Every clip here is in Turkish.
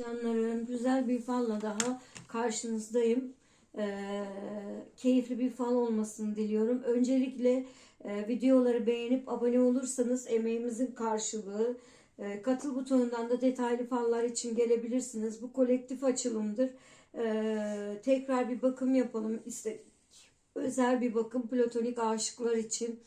Canlarım güzel bir falla daha karşınızdayım. Ee, keyifli bir fal olmasını diliyorum. Öncelikle e, videoları beğenip abone olursanız emeğimizin karşılığı. E, katıl butonundan da detaylı fallar için gelebilirsiniz. Bu kolektif açılımdır. E, tekrar bir bakım yapalım istedik. Özel bir bakım platonik aşıklar için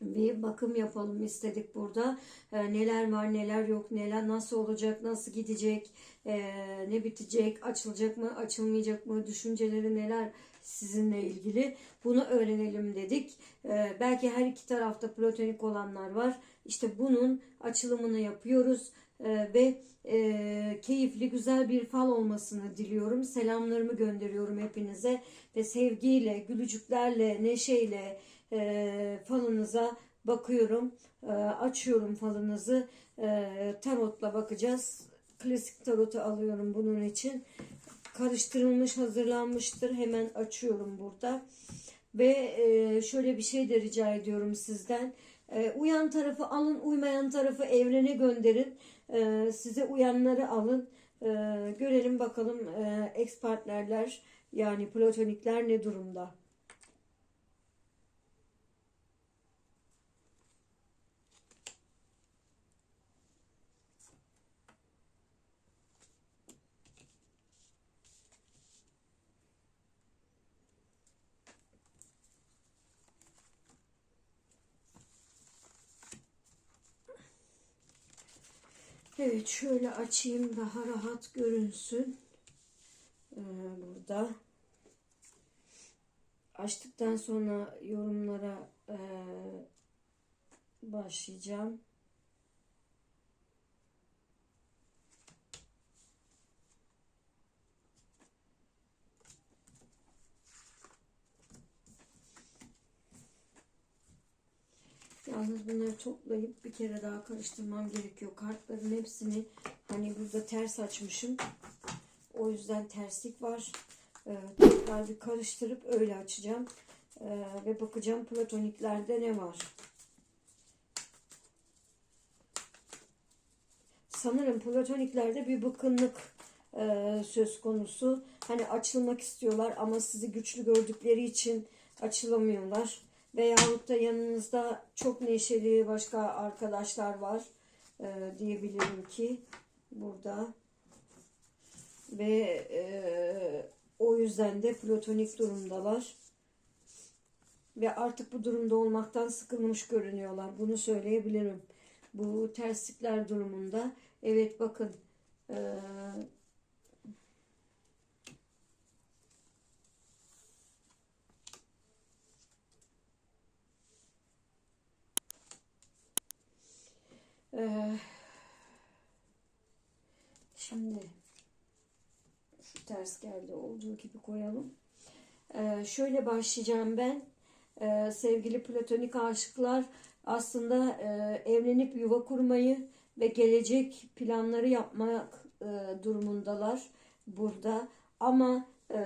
bir bakım yapalım istedik burada. Ee, neler var, neler yok, neler nasıl olacak, nasıl gidecek, ee, ne bitecek, açılacak mı, açılmayacak mı, düşünceleri neler sizinle ilgili bunu öğrenelim dedik. Ee, belki her iki tarafta platonik olanlar var. İşte bunun açılımını yapıyoruz Ee, ve e, keyifli güzel bir fal olmasını diliyorum. Selamlarımı gönderiyorum hepinize ve sevgiyle, gülücüklerle, neşeyle, e, falınıza bakıyorum. E, açıyorum falınızı. E, tarotla bakacağız. Klasik tarotu alıyorum bunun için. Karıştırılmış, hazırlanmıştır. Hemen açıyorum burada. Ve e, şöyle bir şey de rica ediyorum sizden. E, uyan tarafı alın, uymayan tarafı evrene gönderin. E, size uyanları alın. E, görelim bakalım e, ex partnerler yani platonikler ne durumda. Evet şöyle açayım daha rahat görünsün. Ee, burada. Açtıktan sonra yorumlara e, başlayacağım. Yalnız bunları toplayıp bir kere daha karıştırmam gerekiyor. Kartların hepsini hani burada ters açmışım. O yüzden terslik var. Ee, tekrar bir karıştırıp öyle açacağım. Ee, ve bakacağım platoniklerde ne var. Sanırım platoniklerde bir bıkkınlık e, söz konusu. Hani açılmak istiyorlar ama sizi güçlü gördükleri için açılamıyorlar. Veyahut da yanınızda çok neşeli başka arkadaşlar var e, diyebilirim ki burada. Ve e, o yüzden de platonik durumdalar. Ve artık bu durumda olmaktan sıkılmış görünüyorlar. Bunu söyleyebilirim. Bu terslikler durumunda. Evet bakın. E, Ee, şimdi şu ters geldi olduğu gibi koyalım. Ee, şöyle başlayacağım ben. Ee, sevgili platonik aşıklar aslında e, evlenip yuva kurmayı ve gelecek planları yapmak e, durumundalar burada. Ama e,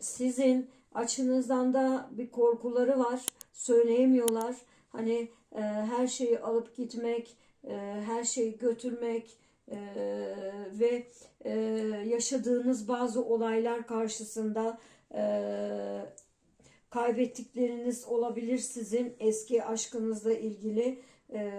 sizin açınızdan da bir korkuları var. Söyleyemiyorlar. Hani e, her şeyi alıp gitmek, e, her şeyi götürmek e, ve e, yaşadığınız bazı olaylar karşısında kaybettikleriniz olabilir sizin eski aşkınızla ilgili. E,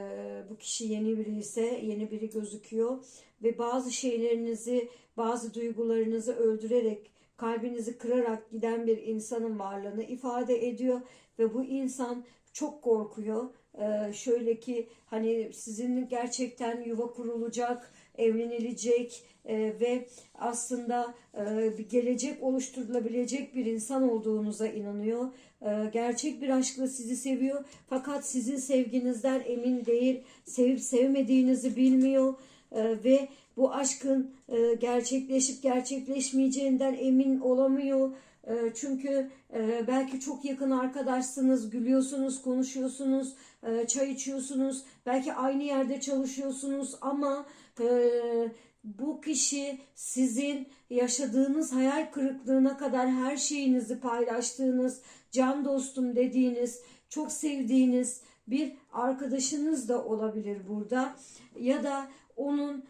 bu kişi yeni biri ise yeni biri gözüküyor ve bazı şeylerinizi, bazı duygularınızı öldürerek kalbinizi kırarak giden bir insanın varlığını ifade ediyor ve bu insan çok korkuyor. Ee, şöyle ki hani sizin gerçekten yuva kurulacak, evlenilecek e, ve aslında e, bir gelecek oluşturulabilecek bir insan olduğunuza inanıyor. E, gerçek bir aşkla sizi seviyor fakat sizin sevginizden emin değil, sevip sevmediğinizi bilmiyor e, ve bu aşkın e, gerçekleşip gerçekleşmeyeceğinden emin olamıyor. E, çünkü e, belki çok yakın arkadaşsınız, gülüyorsunuz, konuşuyorsunuz, e, çay içiyorsunuz, belki aynı yerde çalışıyorsunuz ama bu kişi sizin yaşadığınız hayal kırıklığına kadar her şeyinizi paylaştığınız, can dostum dediğiniz, çok sevdiğiniz bir arkadaşınız da olabilir burada. Ya da onun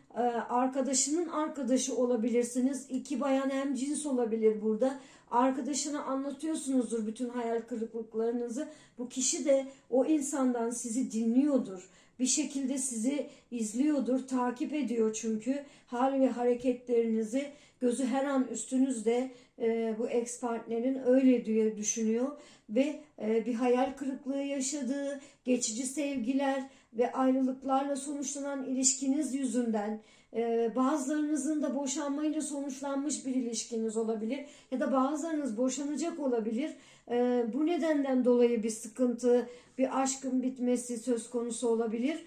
arkadaşının arkadaşı olabilirsiniz. İki bayan hem cins olabilir burada. Arkadaşına anlatıyorsunuzdur bütün hayal kırıklıklarınızı. Bu kişi de o insandan sizi dinliyordur. Bir şekilde sizi izliyordur, takip ediyor çünkü hal ve hareketlerinizi gözü her an üstünüzde e, bu ex partnerin öyle diye düşünüyor ve e, bir hayal kırıklığı yaşadığı, geçici sevgiler ve ayrılıklarla sonuçlanan ilişkiniz yüzünden e, bazılarınızın da boşanmayla sonuçlanmış bir ilişkiniz olabilir ya da bazılarınız boşanacak olabilir. Bu nedenden dolayı bir sıkıntı, bir aşkın bitmesi söz konusu olabilir.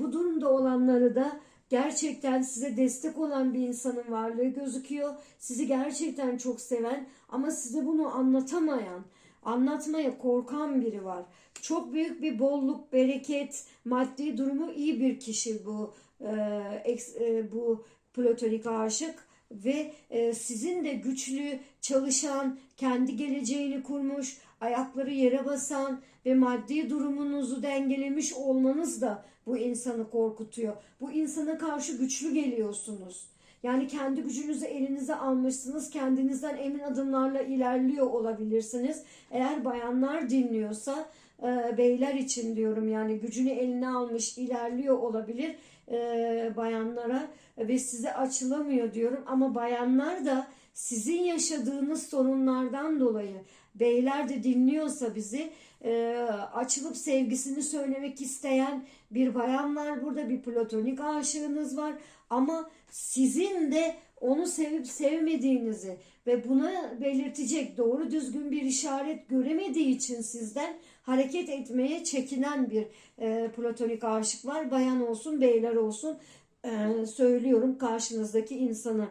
Bu durumda olanları da gerçekten size destek olan bir insanın varlığı gözüküyor. Sizi gerçekten çok seven ama size bunu anlatamayan, anlatmaya korkan biri var. Çok büyük bir bolluk, bereket, maddi durumu iyi bir kişi bu e, e, bu platonik aşık ve e, sizin de güçlü, çalışan, kendi geleceğini kurmuş, ayakları yere basan ve maddi durumunuzu dengelemiş olmanız da bu insanı korkutuyor. Bu insana karşı güçlü geliyorsunuz. Yani kendi gücünüzü elinize almışsınız. Kendinizden emin adımlarla ilerliyor olabilirsiniz. Eğer bayanlar dinliyorsa e, beyler için diyorum yani gücünü eline almış ilerliyor olabilir e, bayanlara ve size açılamıyor diyorum. Ama bayanlar da sizin yaşadığınız sorunlardan dolayı beyler de dinliyorsa bizi e, açılıp sevgisini söylemek isteyen bir bayan var burada bir platonik aşığınız var ama sizin de onu sevip sevmediğinizi ve buna belirtecek doğru düzgün bir işaret göremediği için sizden hareket etmeye çekinen bir e, platonik aşık var. Bayan olsun, beyler olsun e, söylüyorum karşınızdaki insana.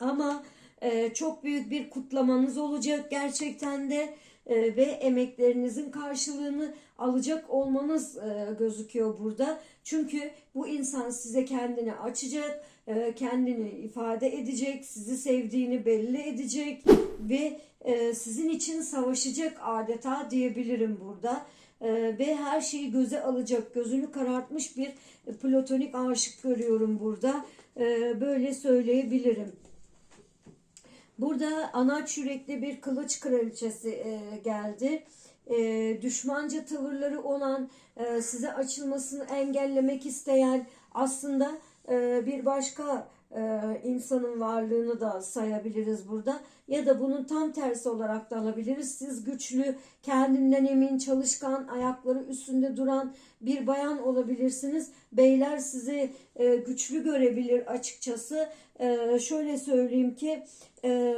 Ama e, çok büyük bir kutlamanız olacak gerçekten de ve emeklerinizin karşılığını alacak olmanız e, gözüküyor burada. Çünkü bu insan size kendini açacak, e, kendini ifade edecek, sizi sevdiğini belli edecek ve e, sizin için savaşacak adeta diyebilirim burada. E, ve her şeyi göze alacak, gözünü karartmış bir platonik aşık görüyorum burada. E, böyle söyleyebilirim. Burada anaç yürekli bir kılıç kraliçesi e, geldi. E, düşmanca tavırları olan, e, size açılmasını engellemek isteyen aslında e, bir başka e, insanın varlığını da sayabiliriz burada. Ya da bunun tam tersi olarak da alabiliriz. Siz güçlü, kendinden emin, çalışkan, ayakları üstünde duran bir bayan olabilirsiniz. Beyler sizi e, güçlü görebilir açıkçası. E, şöyle söyleyeyim ki e,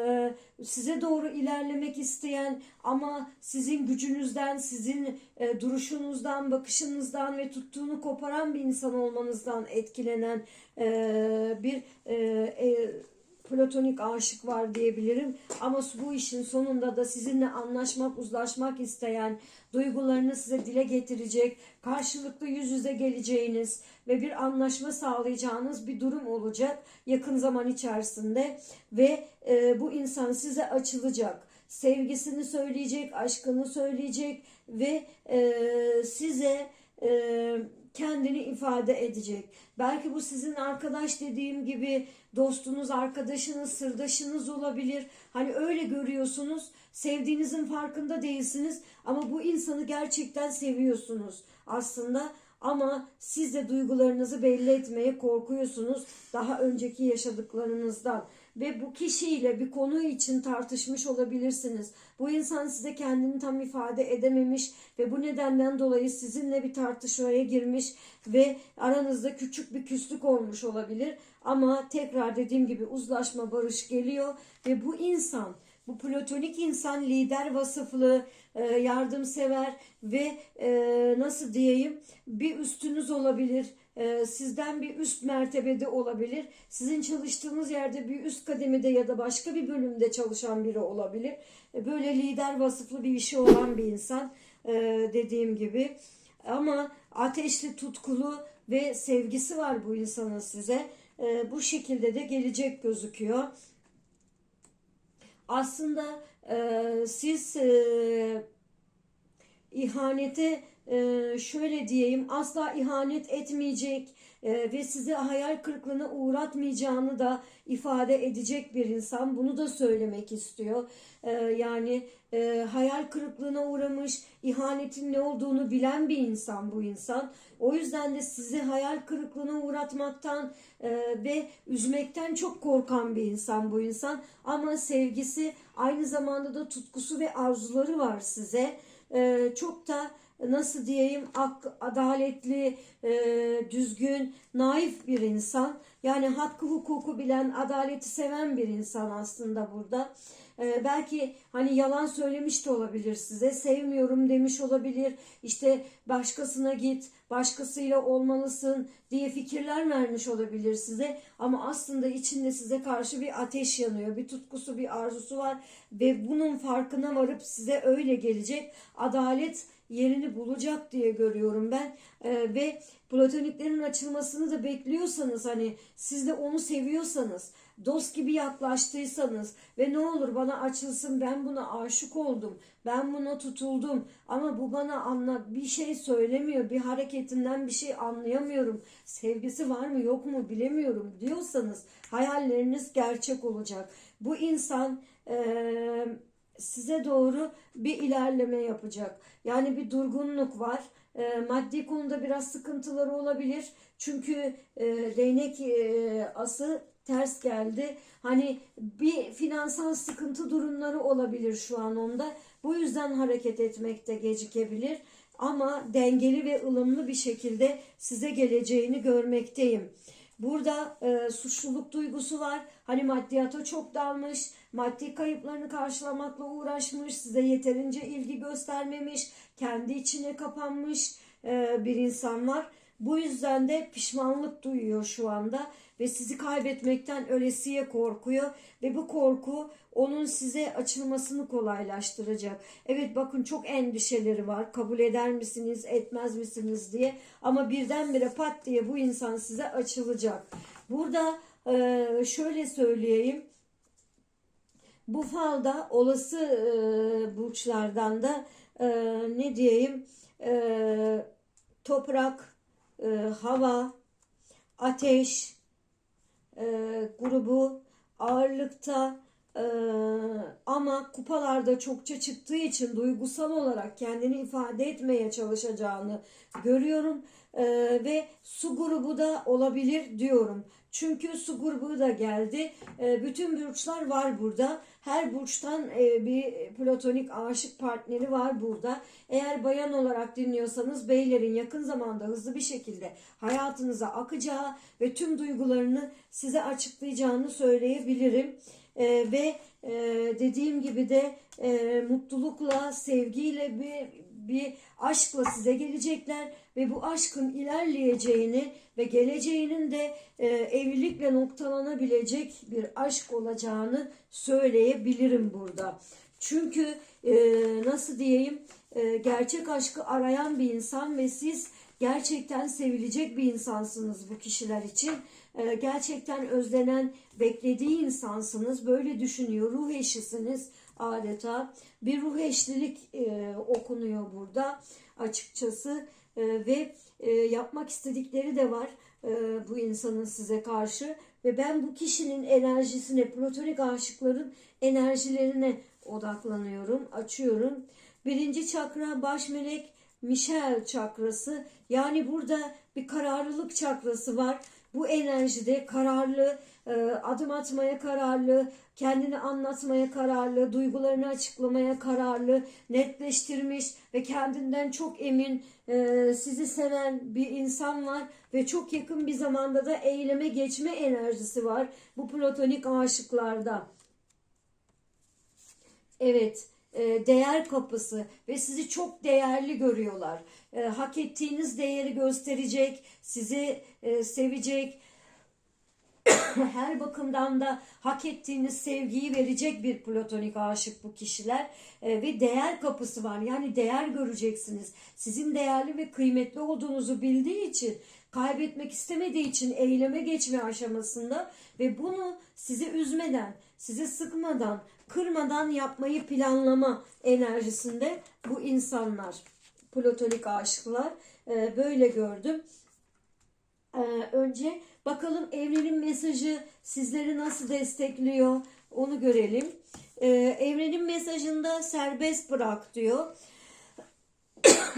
size doğru ilerlemek isteyen ama sizin gücünüzden, sizin e, duruşunuzdan, bakışınızdan ve tuttuğunu koparan bir insan olmanızdan etkilenen e, bir e, e, platonik aşık var diyebilirim. Ama bu işin sonunda da sizinle anlaşmak, uzlaşmak isteyen, duygularını size dile getirecek, karşılıklı yüz yüze geleceğiniz ve bir anlaşma sağlayacağınız bir durum olacak yakın zaman içerisinde ve e, bu insan size açılacak. Sevgisini söyleyecek, aşkını söyleyecek ve e, size e, kendini ifade edecek. Belki bu sizin arkadaş dediğim gibi dostunuz, arkadaşınız, sırdaşınız olabilir. Hani öyle görüyorsunuz. Sevdiğinizin farkında değilsiniz ama bu insanı gerçekten seviyorsunuz aslında. Ama siz de duygularınızı belli etmeye korkuyorsunuz daha önceki yaşadıklarınızdan ve bu kişiyle bir konu için tartışmış olabilirsiniz. Bu insan size kendini tam ifade edememiş ve bu nedenden dolayı sizinle bir tartışmaya girmiş ve aranızda küçük bir küslük olmuş olabilir. Ama tekrar dediğim gibi uzlaşma, barış geliyor ve bu insan bu platonik insan lider vasıflı, e, yardımsever ve e, nasıl diyeyim bir üstünüz olabilir. E, sizden bir üst mertebede olabilir. Sizin çalıştığınız yerde bir üst kademede ya da başka bir bölümde çalışan biri olabilir. Böyle lider vasıflı bir işi olan bir insan dediğim gibi. Ama ateşli, tutkulu ve sevgisi var bu insanın size. Bu şekilde de gelecek gözüküyor aslında e, siz e, ihanete e, şöyle diyeyim asla ihanet etmeyecek e, ve sizi hayal kırıklığına uğratmayacağını da ifade edecek bir insan. Bunu da söylemek istiyor. E, yani e, hayal kırıklığına uğramış, ihanetin ne olduğunu bilen bir insan bu insan. O yüzden de sizi hayal kırıklığına uğratmaktan e, ve üzmekten çok korkan bir insan bu insan. Ama sevgisi aynı zamanda da tutkusu ve arzuları var size. E, çok da nasıl diyeyim ak, adaletli, e, düzgün, naif bir insan. Yani hakkı hukuku bilen, adaleti seven bir insan aslında burada. E, belki hani yalan söylemiş de olabilir size, sevmiyorum demiş olabilir. İşte başkasına git, başkasıyla olmalısın diye fikirler vermiş olabilir size. Ama aslında içinde size karşı bir ateş yanıyor, bir tutkusu, bir arzusu var ve bunun farkına varıp size öyle gelecek. Adalet yerini bulacak diye görüyorum ben. Ee, ve platoniklerin açılmasını da bekliyorsanız hani siz de onu seviyorsanız dost gibi yaklaştıysanız ve ne olur bana açılsın ben buna aşık oldum ben buna tutuldum ama bu bana anla bir şey söylemiyor bir hareketinden bir şey anlayamıyorum sevgisi var mı yok mu bilemiyorum diyorsanız hayalleriniz gerçek olacak. Bu insan eee size doğru bir ilerleme yapacak. Yani bir durgunluk var. E, maddi konuda biraz sıkıntıları olabilir. Çünkü e, değnek e, ası ters geldi. Hani bir finansal sıkıntı durumları olabilir şu an onda. Bu yüzden hareket etmekte gecikebilir. Ama dengeli ve ılımlı bir şekilde size geleceğini görmekteyim. Burada e, suçluluk duygusu var. Hani maddiyata çok dalmış, maddi kayıplarını karşılamakla uğraşmış, size yeterince ilgi göstermemiş, kendi içine kapanmış e, bir insan var. Bu yüzden de pişmanlık duyuyor şu anda ve sizi kaybetmekten ölesiye korkuyor ve bu korku onun size açılmasını kolaylaştıracak. Evet bakın çok endişeleri var. Kabul eder misiniz, etmez misiniz diye ama birdenbire pat diye bu insan size açılacak. Burada e, şöyle söyleyeyim. Bu falda olası e, burçlardan da e, ne diyeyim toprak, hava, ateş e, grubu ağırlıkta e, ama kupalarda çokça çıktığı için duygusal olarak kendini ifade etmeye çalışacağını görüyorum E, ve su grubu da olabilir diyorum. Çünkü su grubu da geldi. E, bütün burçlar var burada. Her burçtan e, bir platonik aşık partneri var burada. Eğer bayan olarak dinliyorsanız beylerin yakın zamanda hızlı bir şekilde hayatınıza akacağı ve tüm duygularını size açıklayacağını söyleyebilirim. E, ve e, dediğim gibi de e, mutlulukla, sevgiyle bir bir aşkla size gelecekler ve bu aşkın ilerleyeceğini ve geleceğinin de e, evlilikle noktalanabilecek bir aşk olacağını söyleyebilirim burada. Çünkü e, nasıl diyeyim e, gerçek aşkı arayan bir insan ve siz gerçekten sevilecek bir insansınız bu kişiler için. E, gerçekten özlenen, beklediği insansınız. Böyle düşünüyor. Ruh eşisiniz adeta. Bir ruh eşlilik e, okunuyor burada açıkçası e, ve e, yapmak istedikleri de var e, bu insanın size karşı ve ben bu kişinin enerjisine, platonik aşıkların enerjilerine odaklanıyorum, açıyorum. Birinci çakra baş melek Michel çakrası yani burada bir kararlılık çakrası var. Bu enerjide kararlı, e, adım atmaya kararlı, kendini anlatmaya kararlı, duygularını açıklamaya kararlı, netleştirmiş ve kendinden çok emin, e, sizi seven bir insan var ve çok yakın bir zamanda da eyleme geçme enerjisi var bu platonik aşıklarda. Evet, değer kapısı ve sizi çok değerli görüyorlar. E, hak ettiğiniz değeri gösterecek, sizi e, sevecek, her bakımdan da hak ettiğiniz sevgiyi verecek bir platonik aşık bu kişiler e, ve değer kapısı var yani değer göreceksiniz sizin değerli ve kıymetli olduğunuzu bildiği için kaybetmek istemediği için eyleme geçme aşamasında ve bunu sizi üzmeden sizi sıkmadan kırmadan yapmayı planlama enerjisinde bu insanlar platonik aşıklar. Ee, böyle gördüm. Ee, önce bakalım evrenin mesajı sizleri nasıl destekliyor onu görelim. Ee, evrenin mesajında serbest bırak diyor.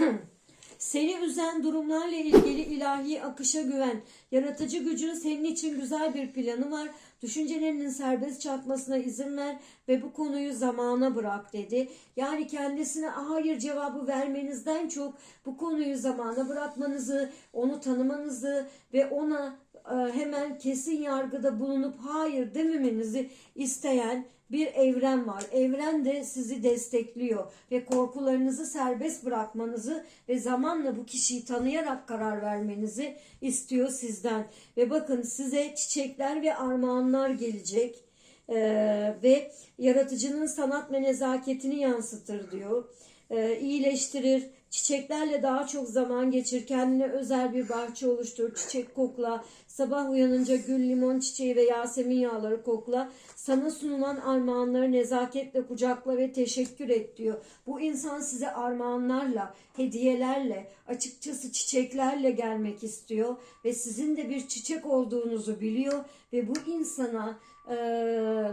Seni üzen durumlarla ilgili ilahi akışa güven. Yaratıcı gücün senin için güzel bir planı var. Düşüncelerinin serbest çarpmasına izin ver ve bu konuyu zamana bırak dedi. Yani kendisine hayır cevabı vermenizden çok bu konuyu zamana bırakmanızı, onu tanımanızı ve ona hemen kesin yargıda bulunup hayır dememenizi isteyen bir evren var. Evren de sizi destekliyor ve korkularınızı serbest bırakmanızı ve zamanla bu kişiyi tanıyarak karar vermenizi istiyor sizden. Ve bakın size çiçekler ve armağanlar gelecek. Ee, ve yaratıcının sanat ve nezaketini yansıtır diyor. Ee, iyileştirir, çiçeklerle daha çok zaman geçir, kendine özel bir bahçe oluştur, çiçek kokla, sabah uyanınca gül, limon çiçeği ve yasemin yağları kokla, sana sunulan armağanları nezaketle kucakla ve teşekkür et diyor. Bu insan size armağanlarla, hediyelerle, açıkçası çiçeklerle gelmek istiyor ve sizin de bir çiçek olduğunuzu biliyor ve bu insana e,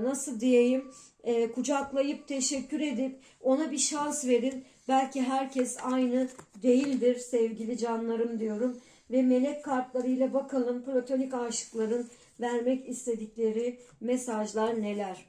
nasıl diyeyim e, kucaklayıp teşekkür edip ona bir şans verin. Belki herkes aynı değildir sevgili canlarım diyorum. Ve melek kartlarıyla bakalım platonik aşıkların vermek istedikleri mesajlar neler.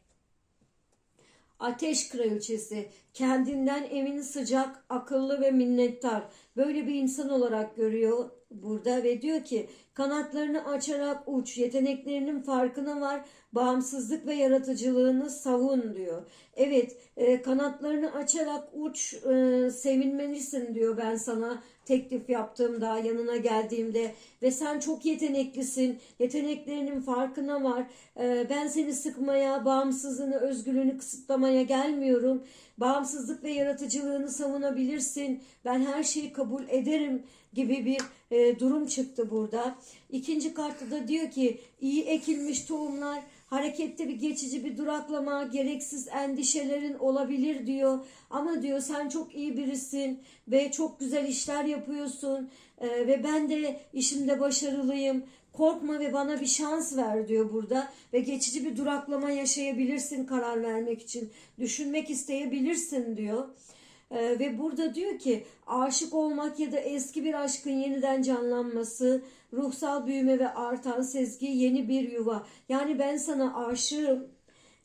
Ateş kraliçesi kendinden emin sıcak, akıllı ve minnettar. Böyle bir insan olarak görüyor burada ve diyor ki kanatlarını açarak uç, yeteneklerinin farkına var, bağımsızlık ve yaratıcılığını savun diyor. Evet e, kanatlarını açarak uç, e, sevinmelisin diyor ben sana teklif yaptığımda, yanına geldiğimde ve sen çok yeteneklisin, yeteneklerinin farkına var. E, ben seni sıkmaya, bağımsızlığını, özgürlüğünü kısıtlamaya gelmiyorum. Bağımsızlık ve yaratıcılığını savunabilirsin. Ben her şeyi kabul ederim gibi bir e, durum çıktı burada. İkinci kartta da diyor ki iyi ekilmiş tohumlar harekette bir geçici bir duraklama, gereksiz endişelerin olabilir diyor. Ama diyor sen çok iyi birisin ve çok güzel işler yapıyorsun e, ve ben de işimde başarılıyım. Korkma ve bana bir şans ver diyor burada ve geçici bir duraklama yaşayabilirsin karar vermek için. Düşünmek isteyebilirsin diyor. Ee, ve burada diyor ki aşık olmak ya da eski bir aşkın yeniden canlanması, ruhsal büyüme ve artan sezgi yeni bir yuva. Yani ben sana aşığım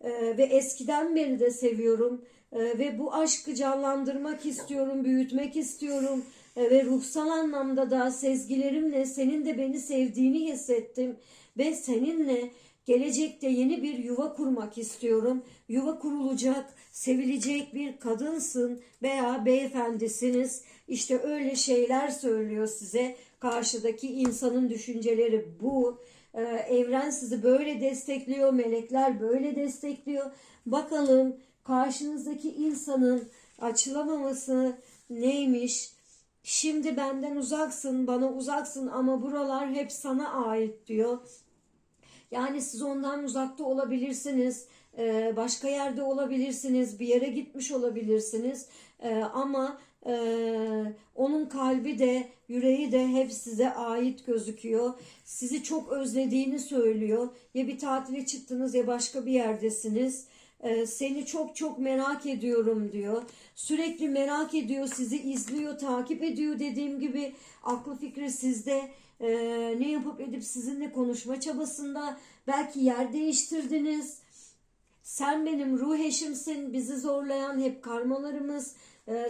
e, ve eskiden beri de seviyorum e, ve bu aşkı canlandırmak istiyorum, büyütmek istiyorum e, ve ruhsal anlamda da sezgilerimle senin de beni sevdiğini hissettim ve seninle Gelecekte yeni bir yuva kurmak istiyorum. Yuva kurulacak, sevilecek bir kadınsın veya beyefendisiniz. İşte öyle şeyler söylüyor size. Karşıdaki insanın düşünceleri bu. Ee, evren sizi böyle destekliyor, melekler böyle destekliyor. Bakalım karşınızdaki insanın açılamaması neymiş? Şimdi benden uzaksın, bana uzaksın ama buralar hep sana ait diyor. Yani siz ondan uzakta olabilirsiniz, e, başka yerde olabilirsiniz, bir yere gitmiş olabilirsiniz. E, ama e, onun kalbi de, yüreği de hep size ait gözüküyor. Sizi çok özlediğini söylüyor. Ya bir tatile çıktınız ya başka bir yerdesiniz. Seni çok çok merak ediyorum diyor. Sürekli merak ediyor, sizi izliyor, takip ediyor dediğim gibi aklı fikri sizde e, ne yapıp edip sizinle konuşma çabasında belki yer değiştirdiniz. Sen benim ruh eşimsin, bizi zorlayan hep karmalarımız,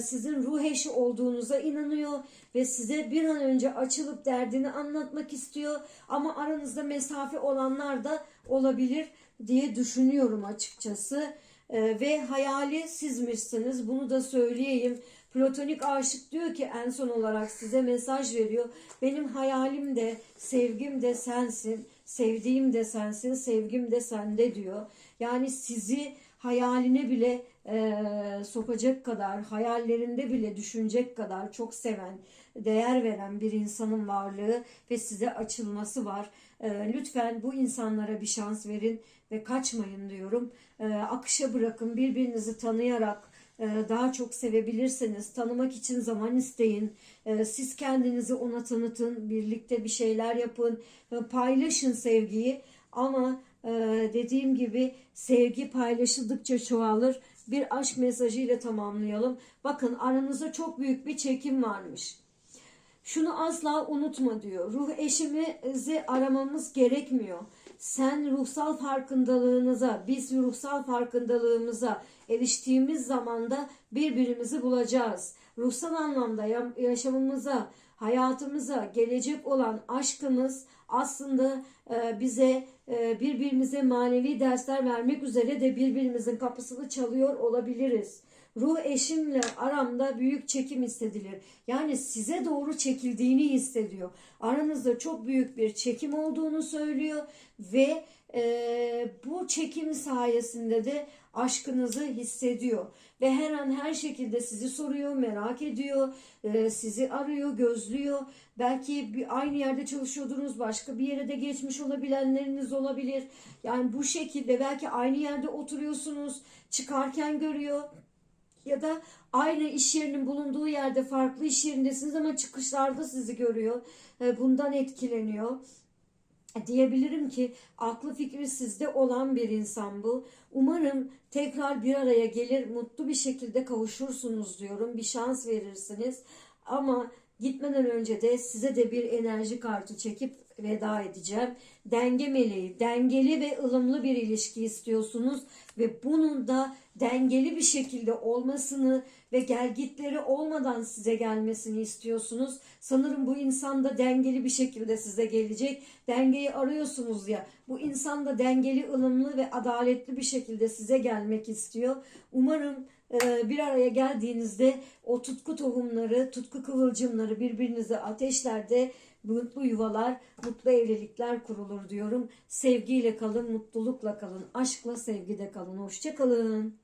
sizin ruh eşi olduğunuza inanıyor ve size bir an önce açılıp derdini anlatmak istiyor. Ama aranızda mesafe olanlar da olabilir diye düşünüyorum açıkçası. E, ve hayali sizmişsiniz, bunu da söyleyeyim. Platonik aşık diyor ki en son olarak size mesaj veriyor. Benim hayalim de sevgim de sensin. Sevdiğim de sensin, sevgim de sende diyor. Yani sizi hayaline bile e, sokacak kadar, hayallerinde bile düşünecek kadar çok seven, değer veren bir insanın varlığı ve size açılması var. E, lütfen bu insanlara bir şans verin ve kaçmayın diyorum. E, akışa bırakın, birbirinizi tanıyarak daha çok sevebilirsiniz. Tanımak için zaman isteyin. Siz kendinizi ona tanıtın. Birlikte bir şeyler yapın. Paylaşın sevgiyi. Ama dediğim gibi sevgi paylaşıldıkça çoğalır. Bir aşk mesajıyla tamamlayalım. Bakın aranızda çok büyük bir çekim varmış. Şunu asla unutma diyor. Ruh eşimizi aramamız gerekmiyor. Sen ruhsal farkındalığınıza, biz ruhsal farkındalığımıza eriştiğimiz zamanda birbirimizi bulacağız. Ruhsal anlamda ya- yaşamımıza, hayatımıza gelecek olan aşkımız aslında e, bize e, birbirimize manevi dersler vermek üzere de birbirimizin kapısını çalıyor olabiliriz. Ruh eşimle aramda büyük çekim hissedilir. Yani size doğru çekildiğini hissediyor. Aranızda çok büyük bir çekim olduğunu söylüyor ve e, bu çekim sayesinde de aşkınızı hissediyor. Ve her an her şekilde sizi soruyor, merak ediyor, e, sizi arıyor, gözlüyor. Belki bir aynı yerde çalışıyordunuz, başka bir yere de geçmiş olabilenleriniz olabilir. Yani bu şekilde belki aynı yerde oturuyorsunuz, çıkarken görüyor ya da aynı iş yerinin bulunduğu yerde farklı iş yerindesiniz ama çıkışlarda sizi görüyor. E, Bundan etkileniyor. E, Diyebilirim ki aklı fikri sizde olan bir insan bu. Umarım tekrar bir araya gelir, mutlu bir şekilde kavuşursunuz diyorum. Bir şans verirsiniz. Ama gitmeden önce de size de bir enerji kartı çekip veda edeceğim. Denge meleği, dengeli ve ılımlı bir ilişki istiyorsunuz ve bunun da dengeli bir şekilde olmasını ve gelgitleri olmadan size gelmesini istiyorsunuz. Sanırım bu insan da dengeli bir şekilde size gelecek. Dengeyi arıyorsunuz ya. Bu insan da dengeli, ılımlı ve adaletli bir şekilde size gelmek istiyor. Umarım e, bir araya geldiğinizde o tutku tohumları, tutku kıvılcımları birbirinize ateşlerde mutlu yuvalar, mutlu evlilikler kurulur diyorum. Sevgiyle kalın, mutlulukla kalın, aşkla, sevgide kalın. Hoşça kalın.